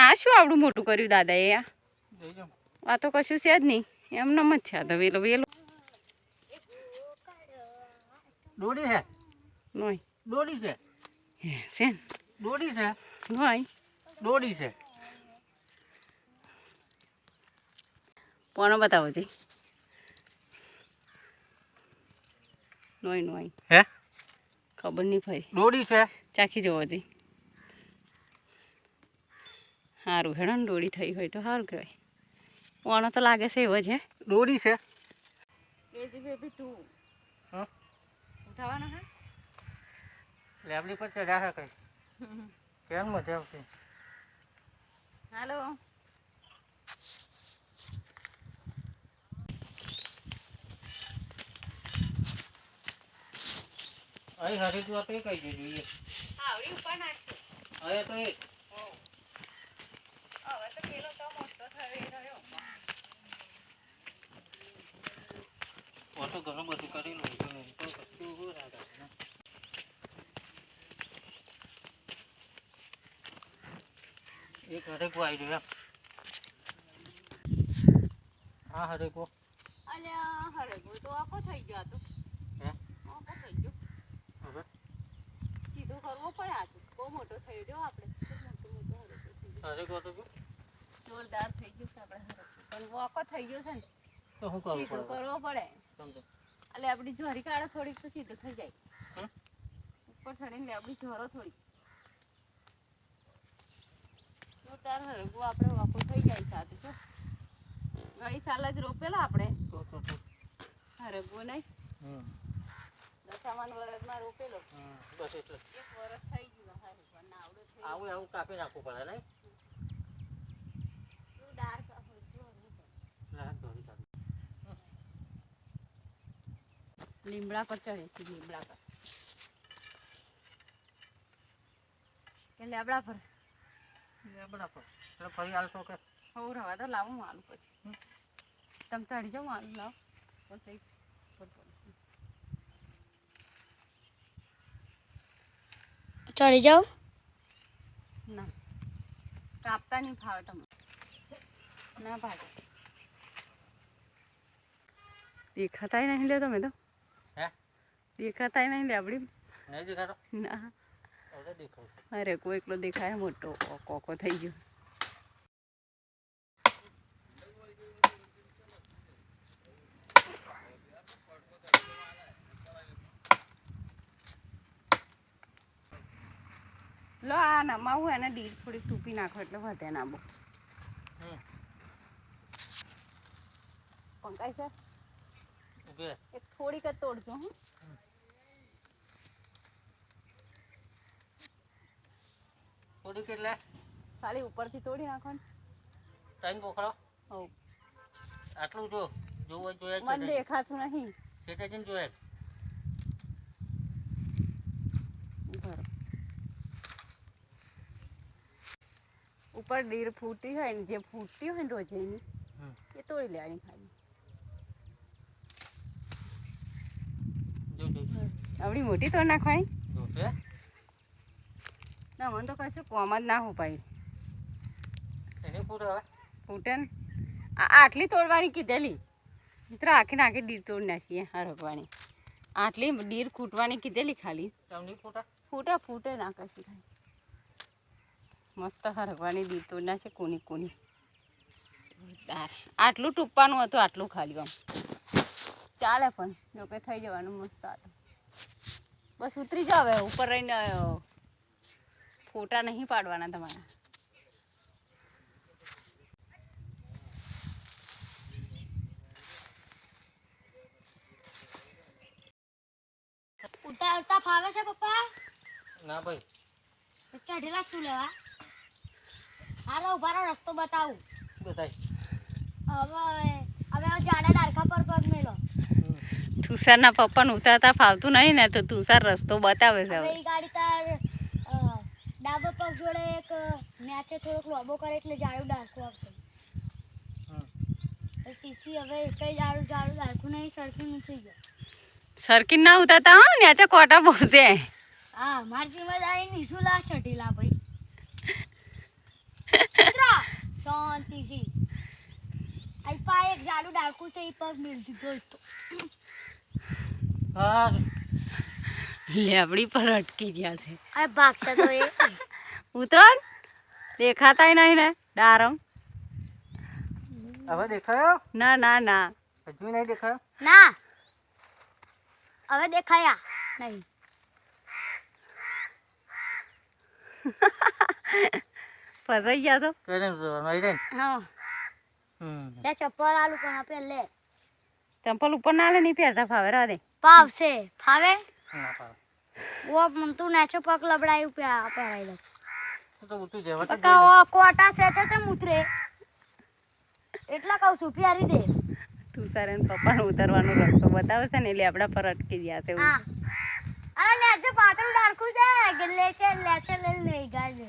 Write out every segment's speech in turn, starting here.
આ શું આવડું મોટું કર્યું દાદા એ આ તો કશું છે જ નહીં. એમનેમ જ છે તો વેલો વેલો. દોડી છે? નોય. દોડી છે? હે છે દોડી છે? નોય. દોડી છે? કોનો બતાવો જઈ નોય નોય. હે? ખબર નહીં ભાઈ દોડી છે? ચાખી જોવો જઈ સારું હેડો ને દોડી થઈ હોય તો સારું કહેવાય. ઓણો તો લાગે છે એવો છે દોડી છે. કેજી બેબી ટુ હા? ઉઠાવવાનો હા પર ચડ્યા છે કઈ. કેમ મજા આવશે હાલો. અહીં હરિદ્વાર તો કઈ જઈ જોઈએ? આવડી ઉપર નાખજો હવે તો એક. હવે તો પેલો તો મોટો રહ્યો ઘણું બધું કરેલું તો કશું થાય ને. એક હરેકો આવી ગયો હા હરેકો અલ્યા હરે ગો તો આખો થઈ ગયો આ તો હે આખો થઈ ગયો હવે સીધો કરવો પડે આ તો બહુ મોટો થઈ ગયો આપણે મોટો મોટો હરેકો હરેકો તો? જોરદાર થઈ ગયું છે આપણે પણ વોકો થઈ ગયો છે ને. તો શું કરવું સીધો કરવો પડે. એટલે આપણી જોરી કાઢો થોડીક તો સીધો થઈ જાય? ઉપર ચડીને આપણી જોરો થોડી. જોરદાર હરગું આપણે વોકો થઈ જાય સાથે તો ગઈ સાલ જ રોપેલો આપણે. હરગવો નહીં. હમ. વરસમાં રોપેલો. બસ એટલે એક વરસ થઈ ગયું આવું આવું કાપી નાખવું પડે નહીં ગયું ડાર્ક હોય તો હરગું પડે. લે હાથ ધોઈ કાઢ. લીમડા પર ચડે છે લીમડા પર. કે લેબડા પર? લેબડા પર. એટલે ફરી હાલશો કે? હોવ રવા તો લાવું માલું પછી. તમે ચડી જાઓ માલું લાવ. પછી ચડી જાઓ? ના. કાપતા નહીં ફાવે તમે ના ભાગે. દેખાતાય નહીં લે તમે તો. હે? દેખાતાય નહીં લે નહીં દેખાતો? ના. અરે કોઈ એકલો દેખાય મોટો કોકો થઈ ગયો. લો આ નમાવું એને ડીર થોડીક ટૂપી નાખો એટલે વધે ના બહુ. પંકાય છે? ઊભી રહે. એક થોડીક જ તોડજો હું. થોડીક એટલે. ખાલી ઉપરથી તોડી નાખો ને ત્રણ પોખડો હવ આટલું જો જોવું હોય મને જોઈએ દેખાતું નહીં. ખેતર જોઈએ બરો ઉપર ડીર ફૂટી હોય ને જે ફૂટતી હોય ને રોજેની હમ. એ તોડી લેવાની ખાલી જો જો આવડી મોટી તોડ નાખવાય ના મને તો કશું કોમ જ ના હો ભાઈ એને પૂરો ફૂટે ને? આટલી તોડવાની કીધેલી. મિત્ર આખી નાખી ડીર તોડ નાખીએ હરગવાની આટલી ડીર ખૂટવાની કીધેલી ખાલી. ફૂટા? ફૂટે ના કશું મસ્ત હરગવાની ડીર તોડ નાખે કોની કોની. આટલું ટૂંપવાનું હતું આટલું ખાલી આમ. ચાલે પણ જોકે થઈ જવાનું મસ્ત હતું બસ ઉતરી જાવ હવે ઉપર રહીને ફોટા નહીં પાડવાના તમારા. ઉતારતા ફાવે છે પપ્પા? ના ભાઈ. ચઢેલા શું લેવા? હાલો ઊભા રસ્તો બતાવું. બતાય. હવે તુષારના પપ્પાને ઉતારતા ફાવતું નહીં ને તો તુષાર રસ્તો બતાવે છે હવે ગાડી તાર ડાબો પગ જોડે એક નેચે થોડોક લોબો કરે એટલે જાડું ડારખું આવશે. સીસી હવે કઈ જાડું જાડું ડાળખું નહીં સરખી નથી ગયો સરકી ના ઉતારતા હો નેચે કોટા પહોંચે હા મારી જિમ્મેદારી નહીં શું લા ચઢેલા ભાઈ. ડાળકું છે એ પગ મેળ દીધો હતો. હા. લેબડી પર અટકી ગયા છે. અરે ભાગશે તો એ. ઉતરણ દેખાતાય નહીં ને ડારમ હવે દેખાયો? ના ના ના. હજુ નહીં દેખાયો? ના. હવે દેખાયા. નહીં. ફસાઈ ગયા તો? કેમ જવાનું આવી હા. લે ચપ્પલ આલુ પણ આપણે લે. ચંપલ ઉપર ના લે નહીં પહેરતા ફાવે રાધે. પાવશે ફાવે? ના પાડે ઓ મન તું નેચો પગ લબડાયું પે પહેરાઈ દે તો ઉતરી જાય વટી ઓ કોટા છે તે તેમ ઉતરે? એટલા કહું છું પ્યારી દે. તું સારે પપ્પાને ઉતરવાનો રસ્તો બતાવે છે ને એટલે આપણા પર અટકી ગયા છે હા. અરે નેચે પાતળું ડાળખું છે લેચે લેચે લઈ લઈ ગાય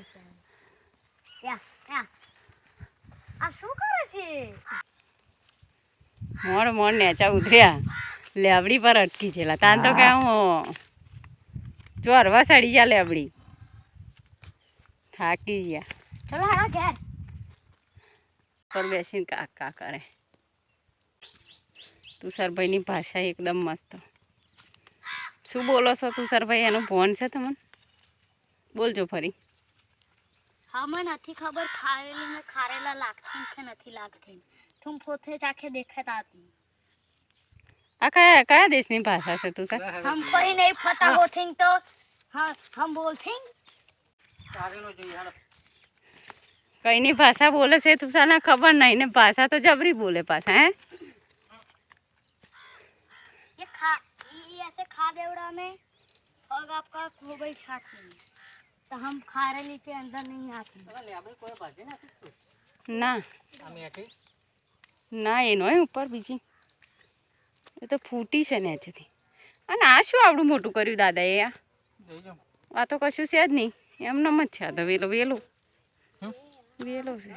યા યા. આ શું કરે છે? મોડ મોડ નેચા ઉતર્યા લેબડી પર અટકી છે. તાન તો કે હું. ચોરવા સડી ગયા લેબડી. થાકી ગયા. ચલો હેડો ઘેર. પર બેસીને કાકા કરે. તુષારભાઈની ભાષા એકદમ મસ્ત. શું બોલો છો તુષારભાઈ? એનું ફોન છે તમને? બોલજો ફરી. હા મને નથી ખબર ખારેલી ને ખારેલા લાગતી કે નથી લાગતી તુમ પોતે જાકે દેખાતા હતી આ કયા કયા દેશની ભાષા છે તુષાર हम कोई नहीं पता हो थिंक तो हाँ हम बोलते ચારેલો જોઈએ હાલો કઈની ભાષા બોલે છે તુષારને ખબર નહીં ને ભાષા તો જબરી બોલે પાછા હે ये खा ये ऐसे खा देवड़ा में और आपका खोबई छाट नहीं तो हम खारेली के अंदर नहीं आते હવે લેબડી કોઈ ભાજી નથી તું ના આ મેઠી ના એનો ઉપર બીજી એ તો ફૂટી છે નેચેથી અને આ શું આવડું મોટું કર્યું દાદાએ આ જઈ જાઉં આ તો કશું છે જ નહીં એમનેમ જ છે આ તો વેલો વેલો હમ? વેલો છે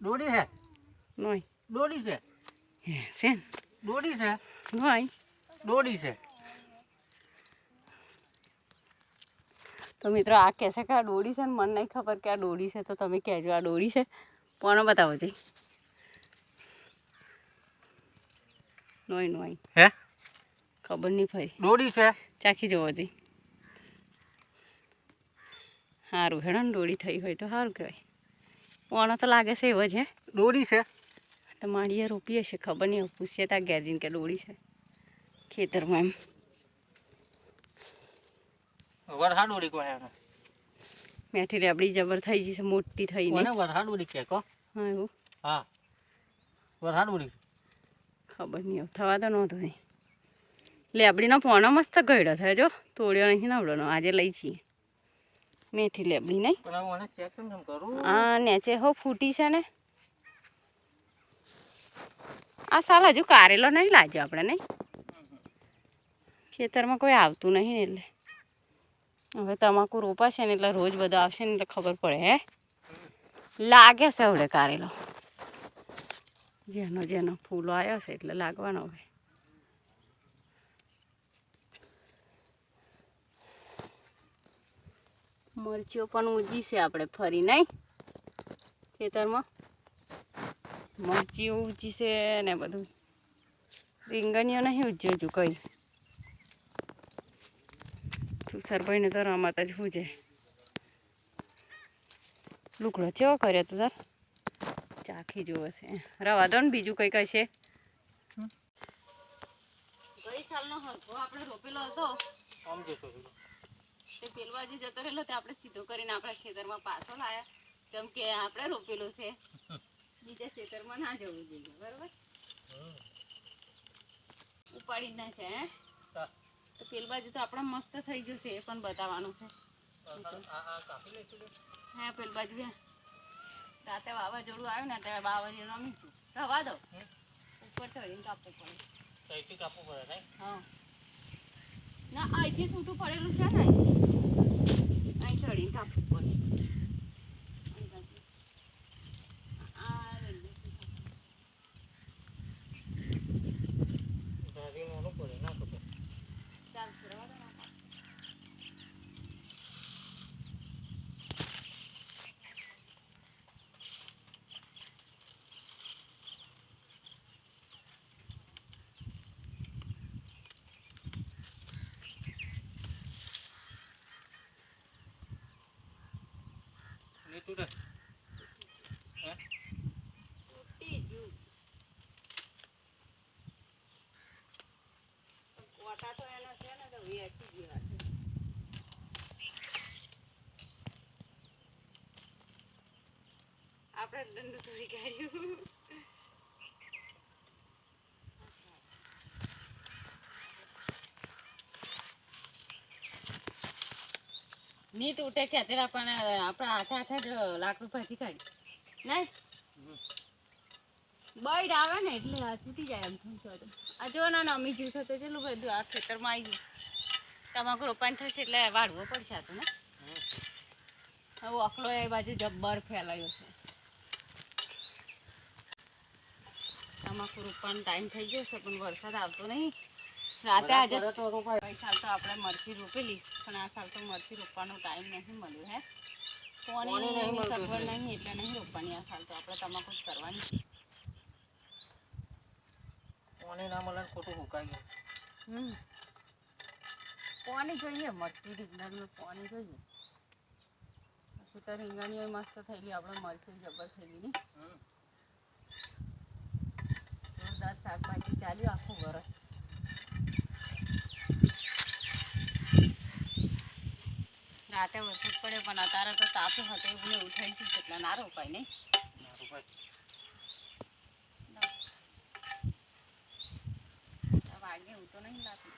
દોડી છે નોય દોડી છે હે છે ને દોડી છે નોય દોડી છે તો મિત્રો આ કહેશે કે આ દોડી છે ને મને નહીં ખબર કે આ દોડી છે તો તમે કહેજો આ દોડી છે. પણ બતાવો જઈ નોય નોય હે? ખબર નહીં ભાઈ. દોડી છે? ચાખી જવો જઈ સારું હેડો ને દોડી થઈ હોય તો સારું કહેવાય. પોણો તો લાગે છે એવો જ હે? દોડી છે? તો માળીએ રોપીએ છે ખબર નહીં પૂછીએ ત્યાં ગેરજીને કે દોડી છે. ખેતરમાં એમ. વરહા ઉડી કોઈ એને. મેઠી રેબડી જબર થઈ જશે મોટી થઈ ને વરસાદ ઉડી કે કો હા એવું? હા. વરસાદ ઉડી ખબર નહીં થવા તો નહોતો નહીં. લેબડીનો પોણો મસ્ત ગયડો થાય જો. તોડ્યો નહીં નવડોનો આજે લઈ છીએ મેઠી લેબડી નહીં. આ નેચે હો ફૂટી છે ને. આ સાલ હજુ કારેલો નહીં લાગ્યો આપણે નહીં. ખેતરમાં કોઈ આવતું નહીં એટલે. હવે તમાકુ રોપાશે ને એટલે રોજ બધો આવશે ને એટલે ખબર પડે, હે? લાગે છે હવે કારેલો. જેનો જેનો ફૂલો આવ્યો છે એટલે લાગવાનો હવે. મરચીઓ પણ ઊંચી છે આપણે ફરી, નહીં? ખેતરમાં? મરચીઓ ઊંચી છે ને બધું. રીંગણીઓ નહીં ઉજ્જે હજુ કઈ? તુષારભાઈને તો રમત જ શું છે? લુકડો ચેવો કર્યો તો તાર? ચાખી જોવે છે રવા દો ને બીજું કંઈક હશે. ગઈ સાલનો હલકો આપણે રોપેલો હતો. આમ જતો તે પેલ બાજુ જતો રહેલો તે આપણે સીધો કરીને આપણા ખેતરમાં પાછો લાયા. જેમ કે આપણે રોપેલું છે. બીજા ખેતરમાં ના જવું જોઈએ બરોબર? ઉપાડી ના છે હે? હા. તો પેલ બાજુ તો આપણે મસ્ત થઈ ગયું છે એ પણ બતાવવાનું છે. હા પેલ બાજુ રાતે વાવાઝોડું આવ્યું ને ત્યારે વાવાઝોડું રમીશું રવા દો. ઉપર ચડીને કાપવું પડે. કાપવું પડે હા. ના અહીંથી છૂટું પડેલું છે ને અહીં ચડીને કાપવું પડે અહીં બાજુ. આ રેલવે સ્ટેશન. ગાડી મોડું પડે ના ખબર ચાલશે, રવા દો ને આ કાપ. શું રે હે તૂટી છે ને તો વેચી જેવા છે આપણે દંડ તોડી કાઢ્યું ની તૂટે ખેતરા પણ આપણા હાથે હાથે જ લાકડું પછી કાઢી નહીં? બઈડ આવે ને એટલે આ તૂટી જાય એમ છે તો. આ જો ના અમી જ્યું છે તો ચેલું બધું આ ખેતરમાં આવી ગયું. તમાકુ રોપાણ થશે એટલે વાળવો પડશે આ તો ને? હવે અકલો એ બાજુ જબ્બર ફેલાયો છે. તમાકુ રોપવાનો ટાઈમ થઈ ગયો છે પણ વરસાદ આવતો નહીં. રાતે આજે તો સાલ તો આપણે મરચી રોપેલી પણ આ સાલ તો મરચી રોપવાનો ટાઈમ નથી મળ્યો હે? પાણી પાણી નહીં નહીં સગવડ એટલે. નહીં એટલે નહીં રોપવાની આ સાલ તો આપણે તમાકુ જ કરવાની. પાણી ના મળે ખોટું મુકાઈ ગયું. પાણી જોઈએ મરચી રીંગણાનું પાણી જોઈએ. પછી તો રીંગણીઓ મસ્ત થયેલી આપણે મરચી જબર થયેલી જોરદાર શાકભાજી ચાલ્યું આખું વરસ. રાતે વરસાદ પડે પણ અત્યારે તો તાપું હતો એવું એવું થઈ ગયું છે એટલે ના રોપાય નહીં. વાગે એવું તો નહીં લાગતું.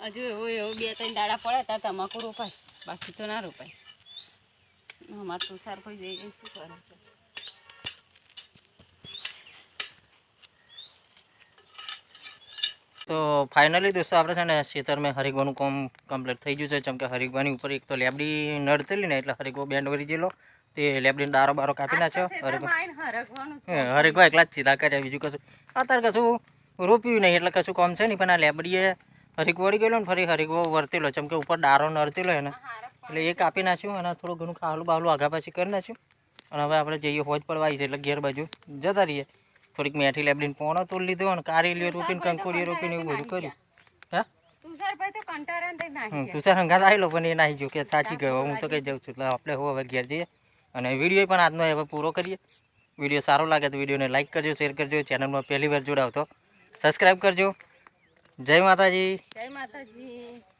હજુ એવું એવું બે ત્રણ દાડા પડે ત્યાં તમાકુ રોપાય બાકી તો ના રોપાય અમારે તુષાર કોઈ જઈ શું કરે છે. તો ફાઇનલી દોસ્તો આપણે છે ને ખેતરમાં હરિગવાનું કામ કમ્પ્લીટ થઈ ગયું છે. જેમ કે હરિગવાની ઉપર એક તો લેબડી નડતેલી ને એટલે હરિગો બેન્ડ વળી ગયેલો. તે લેબડીનો દારો બારો કાપી નાખ્યો. હરિગો હરગવાનું હે, હરિગો એકલા જ સીધા કર્યા બીજું કશું. અત્યારે કશું રોપ્યું નહીં એટલે કશું કામ છે નહીં પણ આ લેબડીએ હરિગો વળી ગયેલો ને ફરી હરિગો વર્તેલો જેમ કે ઉપર દારો નડતેલો એને. એટલે એ કાપી નાખ્યું અને થોડું ઘણું ખાલું બાવલું આગા પાછી કરી નાખ્યું. અને હવે આપણે જઈએ હોજ પડવા આવી છે એટલે ઘેર બાજુ જતા રહીએ. થોડીક મેઠી લેબડીને પોણો તોડી લીધો અને કારેલીઓ રોપીને કંકોડીઓ રોપીને એવું બધું કર્યું. હા? તુષાર હંગાત આવેલો પણ એ નાહી જો કે સાચી ગયો હું તો કઈ જાઉં છું, એટલે આપણે હવે ઘેર જઈએ. અને વીડિયો પણ આજનો હવે પૂરો કરીએ. વીડિયો સારો લાગે તો વિડીયોને લાઇક કરજો, શેર કરજો, ચેનલમાં પહેલી વાર જોડાવ તો સબસ્ક્રાઈબ કરજો. જય માતાજી. જય માતાજી.